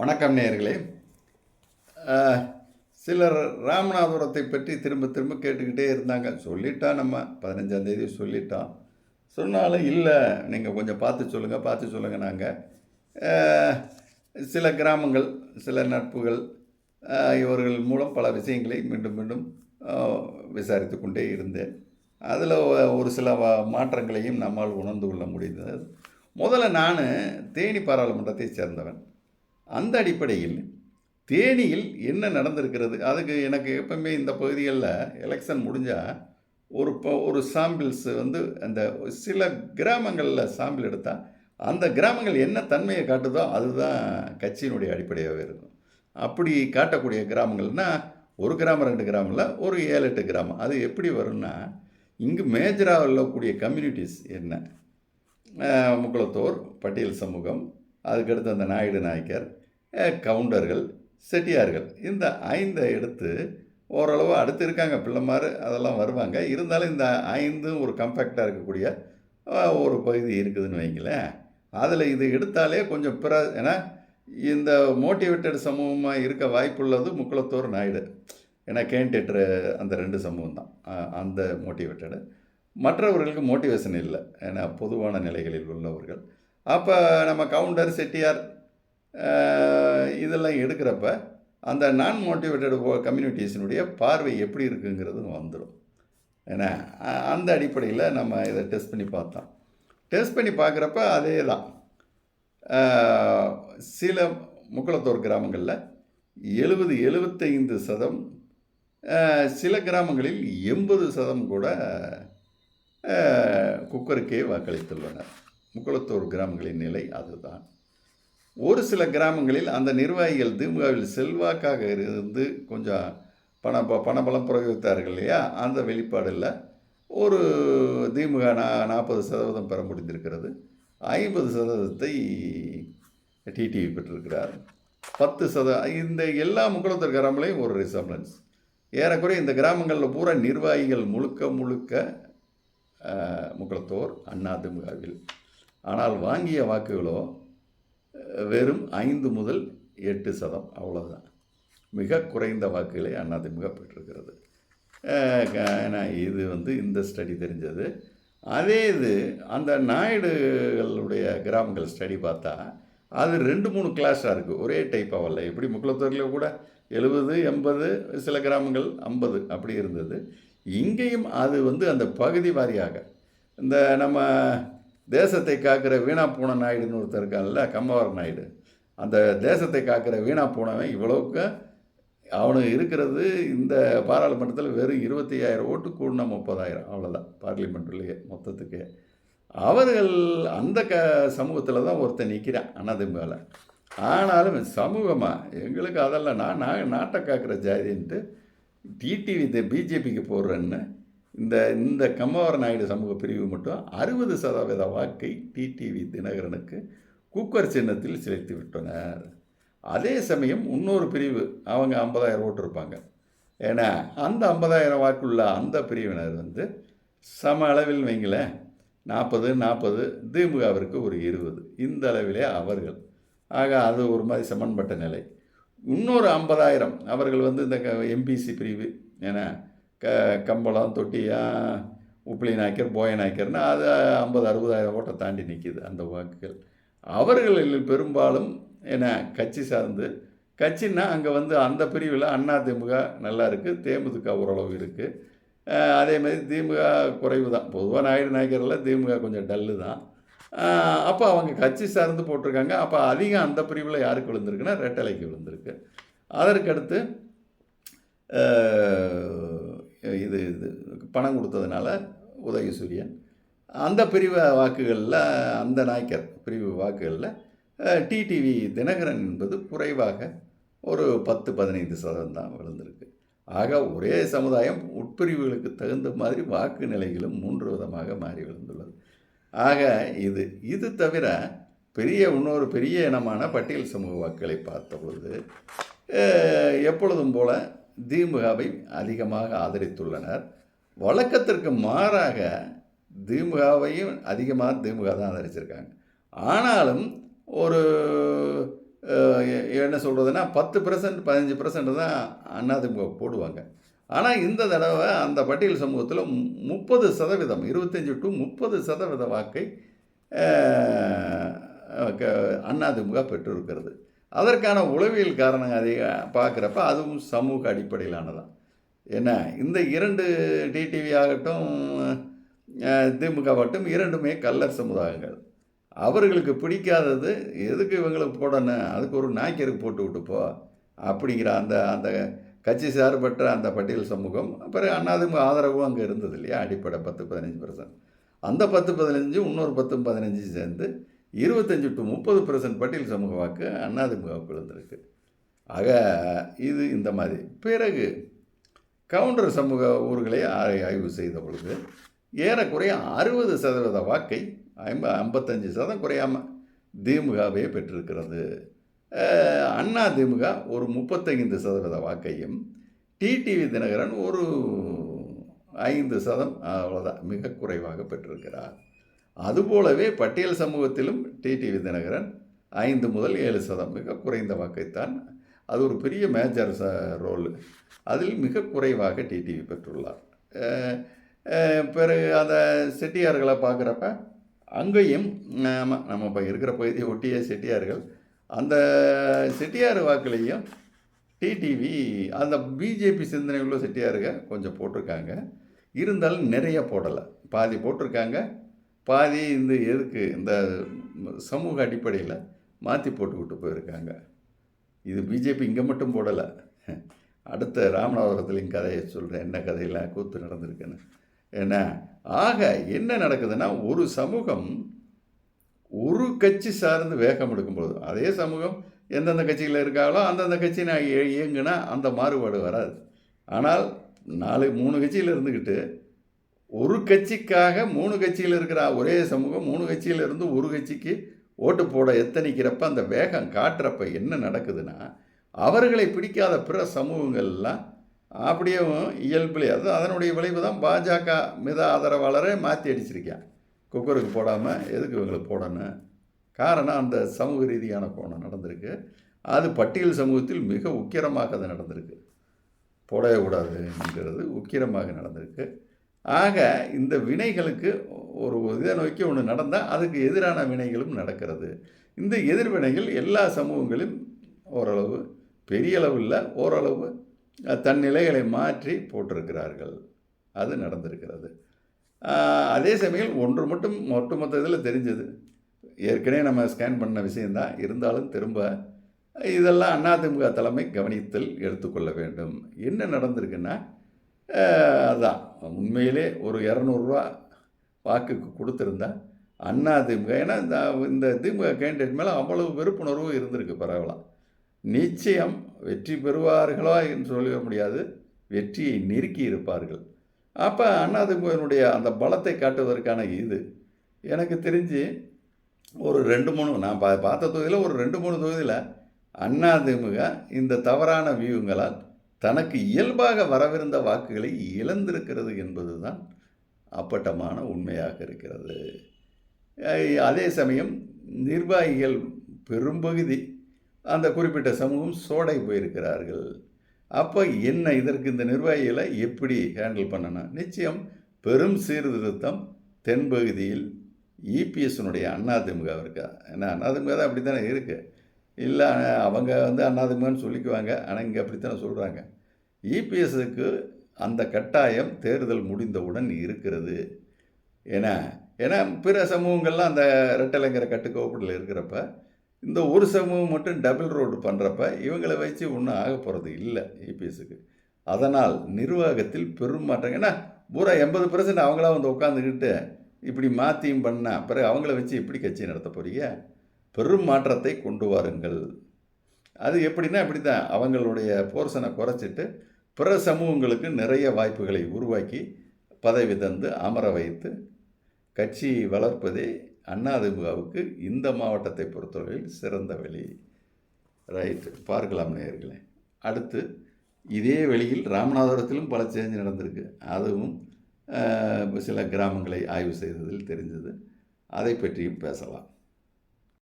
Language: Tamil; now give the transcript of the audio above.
வணக்கம் நேயர்களே. சிலர் ராமநாதபுரத்தை பற்றி திரும்ப திரும்ப கேட்டுக்கிட்டே இருந்தாங்க. சொல்லிட்டா நம்ம பதினஞ்சாம் தேதி சொல்லிட்டோம் சொன்னாலும் இல்லை நீங்கள் கொஞ்சம் பார்த்து சொல்லுங்கள் பார்த்து சொல்லுங்கள் நாங்கள் சில கிராமங்கள் சில நட்புகள் இவர்கள் மூலம் பல விஷயங்களை மீண்டும் மீண்டும் விசாரித்து கொண்டே இருந்தேன். அதில் ஒரு சில மாற்றங்களையும் நம்மால் உணர்ந்து கொள்ள முடிந்தது. முதல்ல நான் தேனி பாராளுமன்றத்தை சேர்ந்தவன். அந்த அடிப்படையில் தேனியில் என்ன நடந்திருக்கிறது? அதுக்கு எனக்கு எப்பவுமே இந்த பகுதிகளில் எலெக்ஷன் முடிஞ்சால் ஒரு ப ஒரு சாம்பிள்ஸ் வந்து அந்த சில கிராமங்களில் சாம்பிள் எடுத்தால் அந்த கிராமங்கள் என்ன தன்மையை காட்டுதோ அதுதான் கட்சியினுடைய அடிப்படையாகவே இருக்கும். அப்படி காட்டக்கூடிய கிராமங்கள்னா ஒரு கிராமம் ரெண்டு கிராமம் இல்லை ஒரு ஏழு எட்டு கிராமம். அது எப்படி வரும்னா இங்கு மேஜராக உள்ளக்கூடிய கம்யூனிட்டிஸ் என்ன? முக்குளத்தூர் முக்குளத்தோர் பட்டியல் சமூகம் அதுக்கடுத்து அந்த நாயுடு நாயக்கர் கவுண்டர்கள் செட்டியார்கள் இந்த ஐந்தை எடுத்து ஓரளவு அடுத்து இருக்காங்க பிள்ளைமார் அதெல்லாம் வருவாங்க. இருந்தாலும் இந்த ஐந்தும் ஒரு கம்பேக்டாக இருக்கக்கூடிய ஒரு பகுதி இருக்குதுன்னு வைங்களேன். அதில் இது எடுத்தாலே கொஞ்சம் பிற ஏன்னா இந்த மோட்டிவேட்டட் சமூகமாக இருக்க வாய்ப்புள்ளது முக்குளத்தோர் நாயுடு. ஏன்னா கேண்டேட்டர் அந்த ரெண்டு சமூகம் தான். அந்த மோட்டிவேட்டடு மற்றவர்களுக்கு மோட்டிவேஷன் இல்லை. ஏன்னா பொதுவான நிலைகளில் உள்ளவர்கள். அப்போ நம்ம கவுண்டர் செட்டியார் இதெல்லாம் எடுக்கிறப்ப அந்த நான் மோட்டிவேட்டட் கம்யூனிட்டிஸினுடைய பார்வை எப்படி இருக்குங்கிறது வந்துடும் ஏன்னா அந்த அடிப்படையில் நம்ம இதை டெஸ்ட் பண்ணி பார்த்தோம். டெஸ்ட் பண்ணி பார்க்குறப்ப அதே தான் சில முக்குளத்தோர் கிராமங்களில் எழுபது எழுபத்தைந்து சதம் சில கிராமங்களில் எண்பது சதம் கூட குக்கருக்கே வாக்களித்துள்ளனர். முக்குளத்தூர் கிராமங்களின் நிலை அதுதான். ஒரு சில கிராமங்களில் அந்த நிர்வாகிகள் திமுகவில் செல்வாக்காக இருந்து கொஞ்சம் பண ப- பணபலம் பிரயோகித்தார்கள் இல்லையா? அந்த வெளிப்பாடில் ஒரு திமுக நா நாற்பது சதவீதம் பெற முடிந்திருக்கிறது. ஐம்பது சதவீதத்தை டிடிவி பெற்றிருக்கிறார். பத்து சத இந்த எல்லா முக்குளத்தூர் கிராமங்களையும் ஒரு ரிசம்பளன்ஸ் ஏறக்குறைய இந்த கிராமங்களில் பூரா நிர்வாகிகள் முழுக்க முழுக்க முக்கலத்தோர் முக்குளத்தோர் அண்ணா திமுகவில். ஆனால் வாங்கிய வாக்குகளோ வெறும் ஐந்து முதல் எட்டு சதம் அவ்வளோதான் மிக குறைந்த வாக்குகளை அதிமுக பெற்றிருக்கிறது. ஏன்னா இது வந்து இந்த ஸ்டடி தெரிஞ்சது. அதே இது அந்த நாயுடுகளுடைய கிராமங்கள் ஸ்டடி பார்த்தா அது ரெண்டு மூணு கிளாஸாக இருக்குது ஒரே டைப்பாக வரல. எப்படி முக்குளத்தூரில் கூட எழுபது எண்பது சில கிராமங்கள் ஐம்பது அப்படி இருந்தது. இங்கேயும் அது வந்து அந்த பகுதி வாரியாக இந்த நம்ம தேசத்தை காக்கிற வீணா பூன நாயுடுன்னு ஒருத்தர் இருக்கான்ல கம்மவர் நாயுடு. அந்த தேசத்தை காக்கிற வீணா பூனவன் இவ்வளவுக்கு அவனுக்கு இருக்கிறது இந்த பாராளுமன்றத்தில் வெறும் இருபத்தி ஐயாயிரம் ஓட்டு கூடினா முப்பதாயிரம் அவ்வளோதான் பார்லிமெண்ட்லேயே மொத்தத்துக்கு. அவர்கள் அந்த க சமூகத்தில் தான் ஒருத்தன் நிற்கிறான் அதிமுகவில் ஆனாலும் சமூகமாக எங்களுக்கு அதெல்லாம் நான் நான் நாட்டை காக்கிற ஜாதின்ட்டு டிடிவி இந்த பிஜேபிக்கு போடுறேன்னு இந்த இந்த கம்மவர நாயுடு சமூக பிரிவு மட்டும் அறுபது சதவீத வாக்கை டிடிவி தினகரனுக்கு குக்கர் சின்னத்தில் செலுத்தி விட்டனர். அதே சமயம் இன்னொரு பிரிவு அவங்க ஐம்பதாயிரம் ஓட்டு இருப்பாங்க. ஏன்னா அந்த ஐம்பதாயிரம் வாக்குள்ள அந்த பிரிவினர் வந்து சம அளவில் வைங்களேன் நாற்பது நாற்பது திமுகவிற்கு ஒரு இருபது. இந்த அளவிலே அவர்கள். ஆக அது ஒரு மாதிரி சமன்பட்ட நிலை. இன்னொரு ஐம்பதாயிரம் அவர்கள் வந்து இந்த எம்பிசி பிரிவு ஏன்னா க கம்பளம் தொட்டியா உப்பிளி நாய்க்கர் போய நாய்க்கர்னு அது ஐம்பது அறுபதாயிரம் ஓட்டை தாண்டி நிற்கிது அந்த வாக்குகள். அவர்களில் பெரும்பாலும் என்ன கட்சி சார்ந்து கட்சின்னா அங்கே வந்து அந்த பிரிவில் அண்ணா திமுக நல்லா இருக்குது தேமுதிக ஓரளவு இருக்குது அதே மாதிரி திமுக குறைவு தான் பொதுவாக நாயுடு நாயக்கரில் திமுக கொஞ்சம் டல்லு தான். அப்போ அவங்க கட்சி சார்ந்து போட்டிருக்காங்க. அப்போ அதிகம் அந்த பிரிவில் யாருக்கு விழுந்திருக்குன்னா ரெட்டலைக்கு விழுந்திருக்கு. அதற்கடுத்து இது இது பணம் கொடுத்ததுனால உதயசூரியன். அந்த பிரிவு வாக்குகளில் அந்த நாய்க்கர் பிரிவு வாக்குகளில் டிடிவி தினகரன் என்பது குறைவாக ஒரு பத்து பதினைந்து சதவீதம் தான் விழுந்திருக்கு. ஆக ஒரே சமுதாயம் உட்பிரிவுகளுக்கு தகுந்த மாதிரி வாக்கு நிலைகளும் மூன்று விதமாக மாறி விழுந்துள்ளது. ஆக இது இது தவிர பெரிய இன்னொரு பெரிய இனமான பட்டியல் சமூக வாக்குகளை பார்த்த பொழுது எப்பொழுதும் போல திமுகவை அதிகமாக ஆதரித்துள்ளனர். வழக்கத்திற்கு மாறாக திமுகவையும் அதிகமாக திமுக தான் ஆதரிச்சிருக்காங்க. ஆனாலும் ஒரு என்ன சொல்கிறதுனா பத்து பர்சன்ட் பதினஞ்சு பர்சன்ட் தான் அதிமுக போடுவாங்க. ஆனால் இந்த தடவை அந்த பட்டியல் சமூகத்தில் முப்பது சதவீதம் இருபத்தஞ்சி டு முப்பது சதவீத வாக்கை அதிமுக பெற்றிருக்கிறது. அதற்கான உளவியல் காரணம் அதை பார்க்குறப்ப அதுவும் சமூக அடிப்படையிலானதான் என்ன இந்த இரண்டு டிடிவி ஆகட்டும் திமுக ஆகட்டும் இரண்டுமே கல்லர் சமுதாயங்கள். அவர்களுக்கு பிடிக்காதது எதுக்கு இவங்களுக்கு போடணும் அதுக்கு ஒரு நாய்க்கருக்கு போட்டு விட்டுப்போ அப்படிங்கிற அந்த அந்த கட்சி சார்பற்ற அந்த பட்டியல் சமூகம் அப்புறம் அண்ணாதிமுக ஆதரவும் அங்கே இருந்தது இல்லையா அடிப்படை பத்து பதினஞ்சு பர்சன்ட் அந்த பத்து பதினஞ்சு இன்னொரு பத்து பதினஞ்சு சேர்ந்து இருபத்தஞ்சி டு முப்பது பர்சன்ட் பட்டியல் சமூக வாக்கு அதிமுகவுக்கு விழுந்திருக்கு. ஆக இது இந்த மாதிரி. பிறகு கவுண்டர் சமூக ஊர்களை ஆய்வு செய்த பொழுது ஏறக்குறைய அறுபது சதவீத வாக்கை ஐம்ப ஐம்பத்தஞ்சு சதம் குறையாமல் திமுகவே பெற்றிருக்கிறது. அண்ணா திமுக ஒரு முப்பத்தைந்து சதவீத வாக்கையும் டிடிவி தினகரன் ஒரு ஐந்து சதம் அவ்வளோதான் மிக குறைவாக பெற்றிருக்கிறார். அதுபோலவே பட்டியல் சமூகத்திலும் டிடிவி தினகரன் ஐந்து முதல் ஏழு சதம் மிக குறைந்த வாக்கைத்தான். அது ஒரு பெரிய மேஜர் ச ரோல் அதில் மிக குறைவாக டிடிவி பெற்றுள்ளார். பிறகு அந்த செட்டியார்களை பார்க்குறப்ப அங்கேயும் நம்ம நம்ம இப்போ இருக்கிற பகுதியை ஒட்டிய செட்டியார்கள் அந்த செட்டியார் வாக்குலேயும் டிடிவி அந்த பிஜேபி சிந்தனை உள்ள செட்டியாருங்க கொஞ்சம் போட்டிருக்காங்க. இருந்தாலும் நிறைய போடலை. பாதி போட்டிருக்காங்க. பாதி இந்த எதுக்கு இந்த சமூக அடிப்படையில் மாற்றி போட்டுக்கிட்டு போயிருக்காங்க. இது பிஜேபி இங்கே மட்டும் போடலை. அடுத்த ராமநாதபுரத்துலேயும் கதையை சொல்கிறேன் என்ன கதையெல்லாம் கூத்து நடந்திருக்குன்னு. என்ன ஆக என்ன நடக்குதுன்னா ஒரு சமூகம் ஒரு கட்சி சார்ந்து வேகம் எடுக்கும்போது அதே சமூகம் எந்தெந்த கட்சியில் இருக்காங்களோ அந்தந்த கட்சி நான் இயங்குனா அந்த மாறுபாடு வராது. ஆனால் நாலு மூணு கட்சியில் இருந்துக்கிட்டு ஒரு கட்சிக்காக மூணு கட்சியில் இருக்கிற ஒரே சமூகம் மூணு கட்சியில் இருந்து ஒரு கட்சிக்கு ஓட்டு போட எத்தனைக்கிறப்ப அந்த வேகம் காட்டுறப்ப என்ன நடக்குதுன்னா அவர்களை பிடிக்காத பிற சமூகங்கள்லாம் அப்படியே இயல்புலேயே அது அதனுடைய விளைவு தான் பாஜக மித ஆதரவாளரை மாற்றி அடிச்சிருக்கேன். குக்கருக்கு போடாமல் எதுக்கு இவங்களுக்கு போடணும்? காரணம் அந்த சமூக ரீதியான கோணம் நடந்திருக்கு. அது பட்டியல் சமூகத்தில் மிக உக்கிரமாக அது நடந்திருக்கு. போடவே கூடாதுங்கிறது உக்கிரமாக நடந்திருக்கு. ஆக இந்த வினைகளுக்கு ஒரு இதை நோக்கி ஒன்று நடந்தால் அதுக்கு எதிரான வினைகளும் நடக்கிறது. இந்த எதிர்வினைகள் எல்லா சமூகங்களும் ஓரளவு பெரிய அளவில் ஓரளவு தன் நிலைகளை மாற்றி போட்டிருக்கிறார்கள். அது நடந்திருக்கிறது. அதே சமயம் ஒன்று மட்டும் ஒட்டுமொத்த இதில் தெரிஞ்சது. ஏற்கனவே நம்ம ஸ்கேன் பண்ண விஷயந்தான் இருந்தாலும் திரும்ப இதெல்லாம் அதிமுக தலைமை கவனித்தல் எடுத்துக்கொள்ள வேண்டும். என்ன நடந்திருக்குன்னா அதுதான் உண்மையிலே ஒரு இரநூறுவா வாக்குக்கு கொடுத்துருந்தா அண்ணா திமுக ஏன்னா இந்த இந்த திமுக கேண்டிடேட் மேலே அவ்வளவு வெறுப்புணர்வு இருந்திருக்கு பரவலாம் நிச்சயம் வெற்றி பெறுவார்களா என்று சொல்ல முடியாது. வெற்றியை நெருக்கி இருப்பார்கள். அப்போ அண்ணாதிமுகனுடைய அந்த பலத்தை காட்டுவதற்கான இது எனக்கு தெரிஞ்சு ஒரு ரெண்டு மூணு நான் பா பார்த்த தொகுதியில் ஒரு ரெண்டு மூணு தொகுதியில் அதிமுக இந்த தவறான வியூங்களால் தனக்கு இயல்பாக வரவிருந்த வாக்குகளை இழந்திருக்கிறது என்பதுதான் அப்பட்டமான உண்மையாக இருக்கிறது. அதே சமயம் நிர்வாகிகள் பெரும்பகுதி அந்த குறிப்பிட்ட சமூகம் சோடை போயிருக்கிறார்கள். அப்போ என்ன இதற்கு இந்த நிர்வாகிகளை எப்படி ஹேண்டில் பண்ணணும்? நிச்சயம் பெரும் சீர்திருத்தம் தென்பகுதியில் இபிஎஸ்னுடைய அதிமுக இருக்கா ஏன்னா அதிமுக தான் அப்படி தானே இருக்குது இல்லை அவங்க வந்து அண்ணாதுமான்னு சொல்லிக்குவாங்க. ஆனால் இங்கே அப்படித்தானே சொல்கிறாங்க இபிஎஸ்க்கு அந்த கட்டாயம் தேர்தல் முடிந்தவுடன் இருக்கிறது. ஏன்னா ஏன்னா பிற சமூகங்கள்லாம் அந்த ரெட்டலைங்கிற கட்டுக்கோப்பில் இருக்கிறப்ப இந்த ஒரு சமூகம் மட்டும் டபுள் ரோடு பண்ணுறப்ப இவங்களை வச்சு ஒன்றும் ஆக போகிறது இல்லை இபிஎஸ்க்கு அதனால் நிர்வாகத்தில் பெரும் மாற்றம். ஏன்னா பூரா எண்பது பர்சன்ட் அவங்களா வந்து உட்காந்துக்கிட்டு இப்படி மாற்றியும் பண்ணால் பிறகு அவங்கள வச்சு எப்படி கட்சி நடத்த போகிறீங்க பெரும் மாற்றத்தை கொண்டு வாருங்கள். அது எப்படின்னா இப்படி தான் அவங்களுடைய போர்ஷனை குறைச்சிட்டு பிற சமூகங்களுக்கு நிறைய வாய்ப்புகளை உருவாக்கி பதவி தந்து அமர வைத்து கட்சி வளர்ப்பதே அதிமுகவுக்கு இந்த மாவட்டத்தை பொறுத்தவரையில் சிறந்த வழி. ரைட்டு பார்க்கலாம் நேர்களே அடுத்து இதே வழியில் ராமநாதபுரத்திலும் பல சேஞ்ச் நடந்திருக்கு. அதுவும் சில கிராமங்களை ஆய்வு செய்ததில் தெரிஞ்சது. அதை பற்றியும் பேசலாம்.